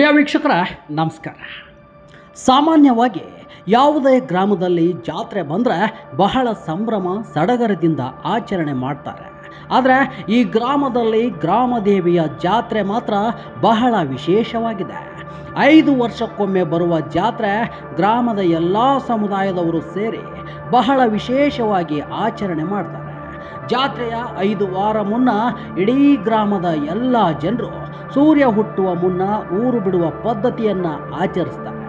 ಪ್ರಿಯ ವೀಕ್ಷಕರ, ನಮಸ್ಕಾರ. ಸಾಮಾನ್ಯವಾಗಿ ಯಾವುದೇ ಗ್ರಾಮದಲ್ಲಿ ಜಾತ್ರೆ ಬಂದರೆ ಬಹಳ ಸಂಭ್ರಮ, ಸಡಗರದಿಂದ ಆಚರಣೆ ಮಾಡ್ತಾರೆ. ಆದರೆ ಈ ಗ್ರಾಮದಲ್ಲಿ ಗ್ರಾಮದೇವಿಯ ಜಾತ್ರೆ ಮಾತ್ರ ಬಹಳ ವಿಶೇಷವಾಗಿದೆ. ಐದು ವರ್ಷಕ್ಕೊಮ್ಮೆ ಬರುವ ಜಾತ್ರೆ ಗ್ರಾಮದ ಎಲ್ಲ ಸಮುದಾಯದವರು ಸೇರಿ ಬಹಳ ವಿಶೇಷವಾಗಿ ಆಚರಣೆ ಮಾಡ್ತಾರೆ. ಜಾತ್ರೆಯ ಐದು ವಾರ ಮುನ್ನ ಇಡೀ ಗ್ರಾಮದ ಎಲ್ಲ ಜನರು ಸೂರ್ಯ ಹುಟ್ಟುವ ಮುನ್ನ ಊರು ಬಿಡುವ ಪದ್ಧತಿಯನ್ನ ಆಚರಿಸ್ತಾರೆ.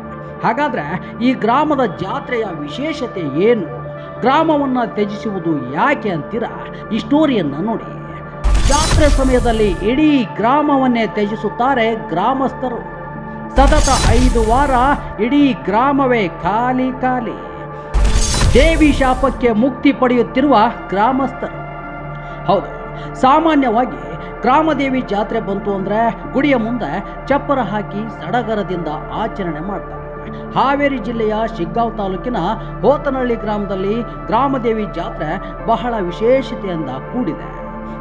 ಹಾಗಾದ್ರೆ ಈ ಗ್ರಾಮದ ಜಾತ್ರೆಯ ವಿಶೇಷತೆ ಏನು? ಗ್ರಾಮವನ್ನ ತ್ಯಜಿಸುವುದು ಯಾಕೆ ಅಂತೀರ? ಈ ಸ್ಟೋರಿಯನ್ನ ನೋಡಿ. ಜಾತ್ರೆ ಸಮಯದಲ್ಲಿ ಇಡೀ ಗ್ರಾಮವನ್ನೇ ತ್ಯಜಿಸುತ್ತಾರೆ ಗ್ರಾಮಸ್ಥರು. ಸತತ ಐದು ವಾರ ಇಡೀ ಗ್ರಾಮವೇ ಖಾಲಿ ಖಾಲಿ. ದೇವಿ ಶಾಪಕ್ಕೆ ಮುಕ್ತಿ ಪಡೆಯುತ್ತಿರುವ ಗ್ರಾಮಸ್ಥರು. ಹೌದು, ಸಾಮಾನ್ಯವಾಗಿ ಗ್ರಾಮದೇವಿ ಜಾತ್ರೆ ಬಂತು ಅಂದರೆ ಗುಡಿಯ ಮುಂದೆ ಚಪ್ಪರ ಹಾಕಿ ಸಡಗರದಿಂದ ಆಚರಣೆ ಮಾಡ್ತಾರೆ. ಹಾವೇರಿ ಜಿಲ್ಲೆಯ ಶಿಗ್ಗಾಂವ್ ತಾಲೂಕಿನ ಹೋತನಹಳ್ಳಿ ಗ್ರಾಮದಲ್ಲಿ ಗ್ರಾಮದೇವಿ ಜಾತ್ರೆ ಬಹಳ ವಿಶೇಷತೆಯಿಂದ ಕೂಡಿದೆ.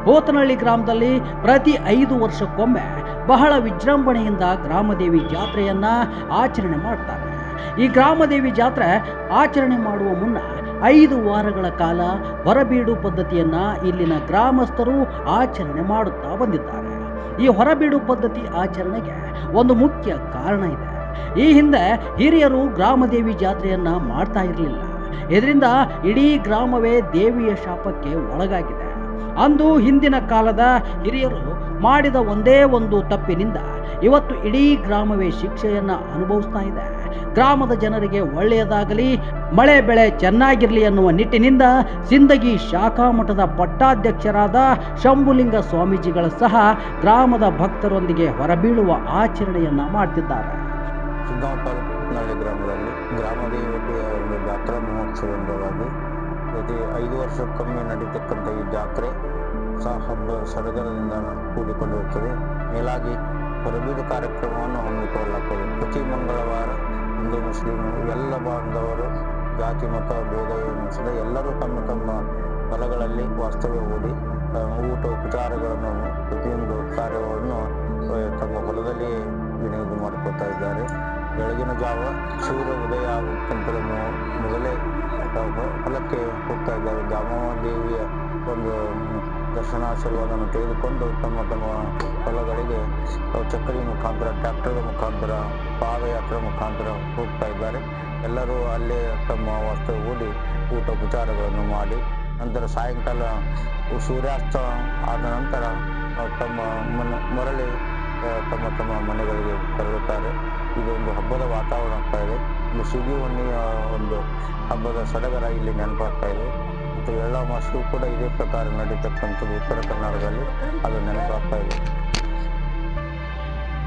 ಹೋತನಹಳ್ಳಿ ಗ್ರಾಮದಲ್ಲಿ ಪ್ರತಿ ಐದು ವರ್ಷಕ್ಕೊಮ್ಮೆ ಬಹಳ ವಿಜೃಂಭಣೆಯಿಂದ ಗ್ರಾಮದೇವಿ ಜಾತ್ರೆಯನ್ನ ಆಚರಣೆ ಮಾಡ್ತಾರೆ. ಈ ಗ್ರಾಮದೇವಿ ಜಾತ್ರೆ ಆಚರಣೆ ಮಾಡುವ ಮುನ್ನ ಐದು ವಾರಗಳ ಕಾಲ ಹೊರಬೀಡು ಪದ್ಧತಿಯನ್ನ ಇಲ್ಲಿನ ಗ್ರಾಮಸ್ಥರು ಆಚರಣೆ ಮಾಡುತ್ತಾ ಬಂದಿದ್ದಾರೆ. ಈ ಹೊರಬೀಡು ಪದ್ಧತಿ ಆಚರಣೆಗೆ ಒಂದು ಮುಖ್ಯ ಕಾರಣ ಇದೆ. ಈ ಹಿಂದೆ ಹಿರಿಯರು ಗ್ರಾಮದೇವಿ ಜಾತ್ರೆಯನ್ನ ಮಾಡ್ತಾ ಇರಲಿಲ್ಲ. ಇದರಿಂದ ಇಡೀ ಗ್ರಾಮವೇ ದೇವಿಯ ಶಾಪಕ್ಕೆ ಒಳಗಾಗಿದೆ. ಅಂದು ಹಿಂದಿನ ಕಾಲದ ಹಿರಿಯರು ಮಾಡಿದ ಒಂದೇ ಒಂದು ತಪ್ಪಿನಿಂದ ಇವತ್ತು ಇಡೀ ಗ್ರಾಮವೇ ಶಿಕ್ಷೆಯನ್ನು ಅನುಭವಿಸ್ತಾ ಇದೆ. ಗ್ರಾಮದ ಜನರಿಗೆ ಒಳ್ಳೆಯದಾಗಲಿ, ಮಳೆ ಬೆಳೆ ಚೆನ್ನಾಗಿರಲಿ ಅನ್ನುವ ನಿಟ್ಟಿನಿಂದ ಸಿಂದಗಿ ಶಾಖಾ ಮಠದ ಪಟ್ಟಾಧ್ಯಕ್ಷರಾದ ಶಂಭುಲಿಂಗ ಸ್ವಾಮೀಜಿಗಳ ಸಹ ಗ್ರಾಮದ ಭಕ್ತರೊಂದಿಗೆ ಹೊರಬೀಳುವ ಆಚರಣೆಯನ್ನು ಮಾಡ್ತಿದ್ದಾರೆ. ಗ್ರಾಮದಲ್ಲಿ ಗ್ರಾಮದೇವತೆಯ ಒಂದು ಜಾತ್ರಾ ಮಹೋತ್ಸವ ಪ್ರತಿ ಐದು ವರ್ಷಕ್ಕೊಮ್ಮೆ ನಡೀತಕ್ಕಂಥ ಈ ಜಾತ್ರೆ ಸಹ ಹಬ್ಬ ಸಡಗರದಿಂದ ಕೂಡಿಕೊಂಡಿರುತ್ತದೆ. ಮೇಲಾಗಿ ಹೊರಬೀಡು ಕಾರ್ಯಕ್ರಮವನ್ನು ಹಮ್ಮಿಕೊಳ್ಳಲಾಗುತ್ತದೆ ಪ್ರತಿ ಮಂಗಳವಾರ ಹಿಂದೂ ಮುಸ್ಲಿಂ ಎಲ್ಲ ಬಾಂಧವರು, ಜಾತಿ, ಮತ, ಭೇದ ಎನ್ನಿಸದೆ ಎಲ್ಲರೂ ತಮ್ಮ ತಮ್ಮ ಹೊಲಗಳಲ್ಲಿ ವಾಸ್ತವ್ಯ ಹೂಡಿ ಊಟ ಉಪಚಾರಗಳನ್ನು, ಪ್ರತಿಯೊಂದು ಕಾರ್ಯವನ್ನು ತಮ್ಮ ಹೊಲದಲ್ಲಿ ವಿನಿಯೋಗ ಮಾಡಿಕೊಳ್ತಾ ಇದ್ದಾರೆ. ಬೆಳಗಿನ ಜಾವ ಸೂರ್ಯ ಉದಯ ಆಗುತ್ತಂತಲೂ ಮೊ- ಮೊದಲೇ ಹೊಲಕ್ಕೆ ಹೋಗ್ತಾ ಇದ್ದಾರೆ. ದ್ಯಾಮವ್ವ ದೇವಿಯ ಒಂದು ದರ್ಶನಾಶೀರ್ವಾದವನ್ನು ತೆಗೆದುಕೊಂಡು ತಮ್ಮ ತಮ್ಮ ಹೊಲಗಳಿಗೆ ಚಕ್ಕಡಿ ಮುಖಾಂತರ, ಟ್ರ್ಯಾಕ್ಟರ್ ಮುಖಾಂತರ, ಪಾದಯಾತ್ರೆ ಮುಖಾಂತರ ಹೋಗ್ತಾ ಇದ್ದಾರೆ. ಎಲ್ಲರೂ ಅಲ್ಲೇ ತಮ್ಮ ವಸ್ತು ಓಡಿ ಊಟ ಉಪಚಾರಗಳನ್ನು ಮಾಡಿ, ನಂತರ ಸಾಯಂಕಾಲ ಸೂರ್ಯಾಸ್ತ ಆದ ನಂತರ ತಮ್ಮ ಮರಳಿ ತಮ್ಮ ತಮ್ಮ ಮನೆಗಳಿಗೆ ತೆರಳುತ್ತಾರೆ ಇದೊಂದು ಹಬ್ಬದ ವಾತಾವರಣ ಆಗ್ತಾ ಇದೆ. ಒಂದು ಸುಗಿ ಹುಣ್ಣಿಯ ಒಂದು ಹಬ್ಬದ ಸಡಗರ ಇಲ್ಲಿ ನೆನಪಾಗ್ತಾ ಇದೆ. ಮತ್ತು ಎಳ್ಳಮಾಸಿಗೂ ಕೂಡ ಇದೇ ಪ್ರಕಾರ ನಡೀತಕ್ಕಂಥದ್ದು ಉತ್ತರ ಕರ್ನಾಟಕದಲ್ಲಿ ಅದು ನೆನಪಾಗ್ತಾ ಇದೆ.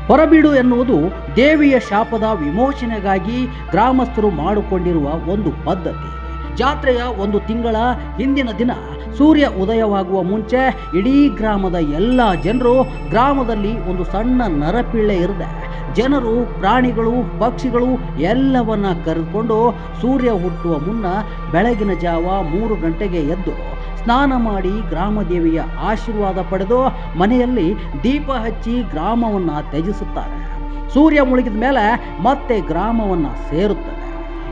ಹೊರಬೀಡು ಎನ್ನುವುದು ದೇವಿಯ ಶಾಪದ ವಿಮೋಚನೆಗಾಗಿ ಗ್ರಾಮಸ್ಥರು ಮಾಡಿಕೊಂಡಿರುವ ಒಂದು ಪದ್ಧತಿ. ಜಾತ್ರೆಯ ಒಂದು ತಿಂಗಳ ಹಿಂದಿನ ದಿನ ಸೂರ್ಯ ಉದಯವಾಗುವ ಮುಂಚೆ ಇಡೀ ಗ್ರಾಮದ ಎಲ್ಲ ಜನರು ಗ್ರಾಮದಲ್ಲಿ ಒಂದು ಸಣ್ಣ ನರಪಿಳ್ಳೆ ಇರದೆ ಜನರು, ಪ್ರಾಣಿಗಳು, ಪಕ್ಷಿಗಳು ಎಲ್ಲವನ್ನ ಕರೆದುಕೊಂಡು ಸೂರ್ಯ ಹುಟ್ಟುವ ಮುನ್ನ ಬೆಳಗಿನ ಜಾವ ಮೂರು ಗಂಟೆಗೆ ಎದ್ದು ಸ್ನಾನ ಮಾಡಿ ಗ್ರಾಮದೇವಿಯ ಆಶೀರ್ವಾದ ಪಡೆದು ಮನೆಯಲ್ಲಿ ದೀಪ ಹಚ್ಚಿ ಗ್ರಾಮವನ್ನು ತ್ಯಜಿಸುತ್ತಾರೆ. ಸೂರ್ಯ ಮುಳುಗಿದ ಮೇಲೆ ಮತ್ತೆ ಗ್ರಾಮವನ್ನು ಸೇರುತ್ತದೆ.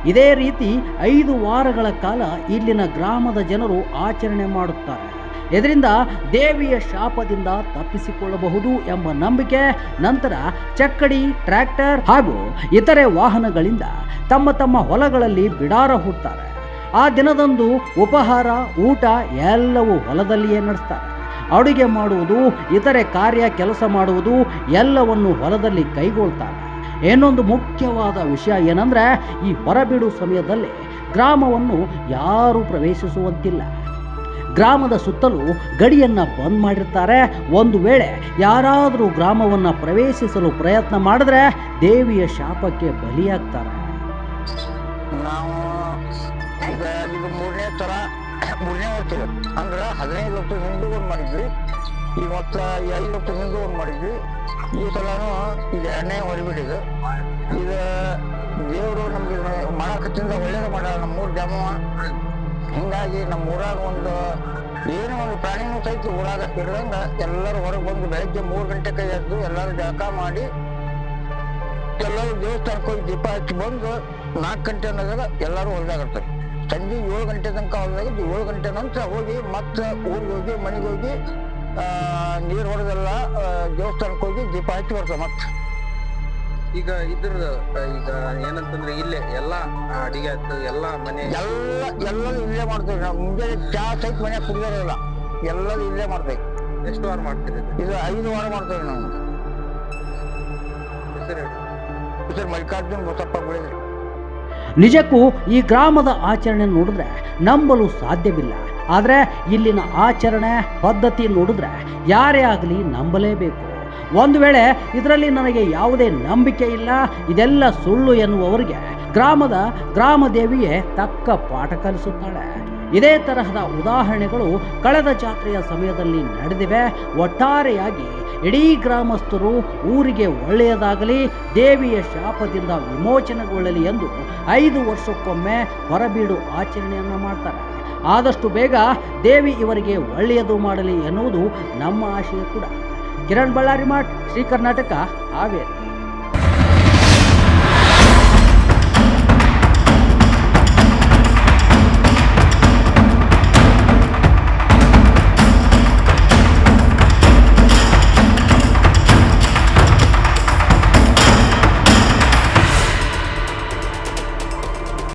ಇದೇ ರೀತಿ ಐದು ವಾರಗಳ ಕಾಲ ಇಲ್ಲಿನ ಗ್ರಾಮದ ಜನರು ಆಚರಣೆ ಮಾಡುತ್ತಾರೆ. ಇದರಿಂದ ದೇವಿಯ ಶಾಪದಿಂದ ತಪ್ಪಿಸಿಕೊಳ್ಳಬಹುದು ಎಂಬ ನಂಬಿಕೆ, ನಂತರ ಚಕ್ಕಡಿ, ಟ್ರ್ಯಾಕ್ಟರ್ ಹಾಗೂ ಇತರೆ ವಾಹನಗಳಿಂದ ತಮ್ಮ ತಮ್ಮ ಹೊಲಗಳಲ್ಲಿ ಬಿಡಾರ ಹುಟ್ಟುತ್ತಾರೆ ಆ ದಿನದಂದು ಉಪಹಾರ, ಊಟ ಎಲ್ಲವೂ ಹೊಲದಲ್ಲಿಯೇ ನಡೆಸ್ತಾರೆ. ಅಡುಗೆ ಮಾಡುವುದು, ಇತರೆ ಕಾರ್ಯ ಕೆಲಸ ಮಾಡುವುದು ಎಲ್ಲವನ್ನು ಹೊಲದಲ್ಲಿ ಕೈಗೊಳ್ತಾರೆ. ಇನ್ನೊಂದು ಮುಖ್ಯವಾದ ವಿಷಯ ಏನಂದ್ರೆ, ಈ ಹೊರಬಿಡು ಸಮಯದಲ್ಲಿ ಗ್ರಾಮವನ್ನು ಯಾರೂ ಪ್ರವೇಶಿಸುವಂತಿಲ್ಲ. ಗ್ರಾಮದ ಸುತ್ತಲೂ ಗಡಿಯನ್ನ ಬಂದ್ ಮಾಡಿರ್ತಾರೆ. ಒಂದು ವೇಳೆ ಯಾರಾದರೂ ಗ್ರಾಮವನ್ನ ಪ್ರವೇಶಿಸಲು ಪ್ರಯತ್ನ ಮಾಡಿದ್ರೆ ದೇವಿಯ ಶಾಪಕ್ಕೆ ಬಲಿಯಾಗ್ತಾರೆ. ಮೂರನೇ ತರ ಮೂರನೇ. ಅಂದ್ರೆ ಹದಿನೈದು ಹಿಂದೆ ಮಾಡಿದ್ವಿ. ಐದು ವರ್ಷ ಹಿಂದೆ ಒಂದು ಮಾಡಿದ್ವಿ ಈ ಸಲನು ಇದು ಎಣ್ಣೆ ಹೊರಬಿಟ್ಟಿದೆ ಇದು ದೇವರು ನಮ್ಗೆ ಮಾಡಕತ್ತಿಂದ ಒಳ್ಳೇದು ಮಾಡ ನಮ್ಮ ಮೂರು ಜಮ ಹಿಂಗಾಗಿ ನಮ್ಮ ಊರಾಗ ಒಂದು ಏನೋ ಒಂದು ಪ್ರಾಣಿನೂ ಸಹಿತ ಊರಾಗ ಇರ್ದಂಗ ಎಲ್ಲರೂ ಹೊರಗೆ ಬಂದು ಬೆಳಗ್ಗೆ ಮೂರು ಕೈ ಎದ್ದು ಎಲ್ಲರೂ ಜಳಕ ಮಾಡಿ ಎಲ್ಲರೂ ದೇವಸ್ಥಾನಕ್ಕೆ ಹೋಗಿ ದೀಪ ಹಚ್ಚಿ ಬಂದು ನಾಲ್ಕು ಗಂಟೆ ಅನ್ನೋದಾಗ ಎಲ್ಲರೂ ಹೊರದಾಗಿರ್ತಾರೆ ಸಂಜೆ ಏಳು ಗಂಟೆ ತನಕ ಹೊರದಾಗ ಏಳು ಗಂಟೆ ನಂತರ ಹೋಗಿ ಮತ್ತೆ ಊರಿಗೆ ಹೋಗಿ ಮನೆಗೆ ಹೋಗಿ ನೀರು ಹೊಡೆದೆಲ್ಲ ದೇವಸ್ಥಾನಕ್ಕೆ ಹೋಗಿ ದೀಪ ಹಚ್ಚಿ ಬರ್ತದೆ ಮತ್ತೆ. ಈಗ ಇದ್ರ ಈಗ ಏನಂತಂದ್ರೆ ಇಲ್ಲೇ ಎಲ್ಲ ಅಡಿಗೆ ಎಲ್ಲ ಎಲ್ಲಾ ಮನೆ ಎಲ್ಲ ಎಲ್ಲ ಇಲ್ಲೇ ಮಾಡ್ತೇವೆ ನಾವು. ಮುಂಜಾನೆ ಚಾ ಸಹಿತ ಮನ್ಯಾಗ ಕುಡಿಯೋದಿಲ್ಲ ಎಲ್ಲರೂ ಇಲ್ಲೇ ಮಾಡ್ತೇವೆ ಎಷ್ಟು ವಾರ ಮಾಡ್ತೀರಿ ಇದು? ಐದು ವಾರ ಮಾಡ್ತೇವೆ ನಾವು. ಹೆಸರು ಹೇಳಿ. ಹೆಸರು ಮಲ್ಲಿಕಾರ್ಜುನ್ ಬಸಪ್ಪ ಬೆಳೆದ್ರಿ ನಿಜಕ್ಕೂ ಈ ಗ್ರಾಮದ ಆಚರಣೆ ನೋಡಿದ್ರೆ ನಂಬಲು ಸಾಧ್ಯವಿಲ್ಲ. ಆದರೆ ಇಲ್ಲಿನ ಆಚರಣೆ, ಪದ್ಧತಿ ನೋಡಿದ್ರೆ ಯಾರೇ ಆಗಲಿ ನಂಬಲೇಬೇಕು. ಒಂದು ವೇಳೆ ಇದರಲ್ಲಿ ನನಗೆ ಯಾವುದೇ ನಂಬಿಕೆ ಇಲ್ಲ, ಇದೆಲ್ಲ ಸುಳ್ಳು ಎನ್ನುವವರಿಗೆ ಗ್ರಾಮದ ಗ್ರಾಮ ದೇವಿಯೇ ತಕ್ಕ ಪಾಠ ಕಲಿಸುತ್ತಾಳೆ. ಇದೇ ತರಹದ ಉದಾಹರಣೆಗಳು ಕಳೆದ ಜಾತ್ರೆಯ ಸಮಯದಲ್ಲಿ ನಡೆದಿವೆ. ಒಟ್ಟಾರೆಯಾಗಿ ಇಡೀ ಗ್ರಾಮಸ್ಥರು ಊರಿಗೆ ಒಳ್ಳೆಯದಾಗಲಿ, ದೇವಿಯ ಶಾಪದಿಂದ ವಿಮೋಚನೆಗೊಳ್ಳಲಿ ಎಂದು ಐದು ವರ್ಷಕ್ಕೊಮ್ಮೆ ಹೊರಬೀಡು ಆಚರಣೆಯನ್ನು ಮಾಡ್ತಾರೆ. ಆದಷ್ಟು ಬೇಗ ದೇವಿ ಇವರಿಗೆ ಒಳ್ಳೆಯದು ಮಾಡಲಿ ಎನ್ನುವುದು ನಮ್ಮ ಆಶಯ ಕೂಡ. ಕಿರಣ್ ಬಳ್ಳಾರಿ ಮಾಠ್ ಶ್ರೀ ಕರ್ನಾಟಕ ಹಾವೇರಿ.